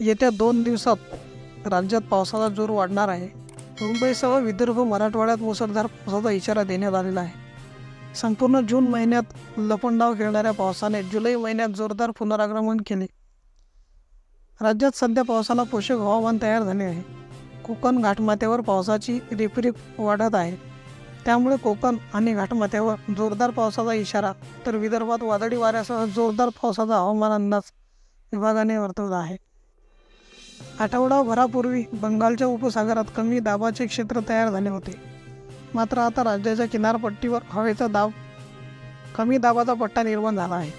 येत्या दोन दिवसात राज्यात पावसाचा जोर वाढणार आहे. मुंबईसह विदर्भ मराठवाड्यात मुसळधार पावसाचा इशारा देण्यात आलेला आहे. संपूर्ण जून महिन्यात लपंडाव खेळणाऱ्या पावसाने जुलै महिन्यात जोरदार पुनरागमन केले. राज्यात सध्या पावसाला पोषक हवामान तयार झाले आहे. कोकण घाटमाथ्यावर पावसाची रिपरिप वाढत आहे. त्यामुळे कोकण आणि घाटमाथ्यावर जोरदार पावसाचा इशारा तर विदर्भात वादळी वाऱ्यासह जोरदार पावसाचा हवामान अंदाज विभागाने वर्तवला आहे. आठवडाभरापूर्वी बंगालच्या उपसागरात कमी दाबाचे क्षेत्र तयार झाले होते. मात्र आता राज्याच्या किनारपट्टीवर हवेचा दाब कमी दाबाचा पट्टा निर्माण झाला आहे.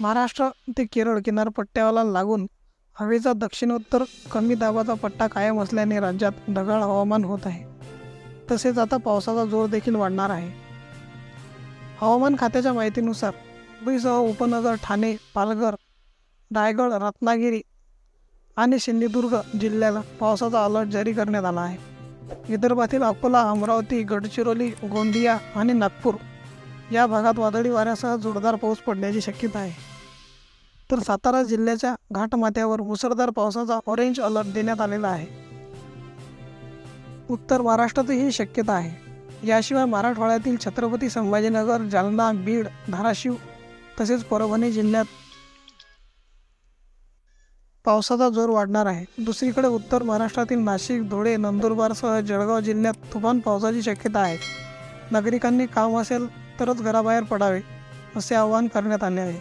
महाराष्ट्र ते केरळ किनारपट्ट्याला लागून हवेचा दक्षिणोत्तर कमी दाबाचा पट्टा कायम असल्याने राज्यात ढगाळ हवामान होत आहे. तसेच आता पावसाचा जोर देखील वाढणार आहे. हवामान खात्याच्या माहितीनुसार मुंबईसह उपनगर ठाणे पालघर रायगड रत्नागिरी आणि सिंधुदुर्ग जिल्ह्याला पावसाचा अलर्ट जारी करण्यात आला आहे. विदर्भातील अकोला अमरावती गडचिरोली गोंदिया आणि नागपूर या भागात वादळी वाऱ्यासह जोरदार पाऊस पडण्याची शक्यता आहे. तर सातारा जिल्ह्याच्या घाटमाथ्यावर मुसळधार पावसाचा ऑरेंज अलर्ट देण्यात आलेला आहे. उत्तर महाराष्ट्रातही शक्यता आहे. याशिवाय मराठवाड्यातील छत्रपती संभाजीनगर जालना बीड धाराशिव तसेच परभणी जिल्ह्यात पावसाचा जोर वाढणार आहे. दुसरीकडे उत्तर महाराष्ट्रातील नाशिक धुळे नंदुरबारसह जळगाव जिल्ह्यात तुफान पावसाची शक्यता आहे. नागरिकांनी काम असेल तरच घराबाहेर पडावे असे आवाहन करण्यात आले आहे.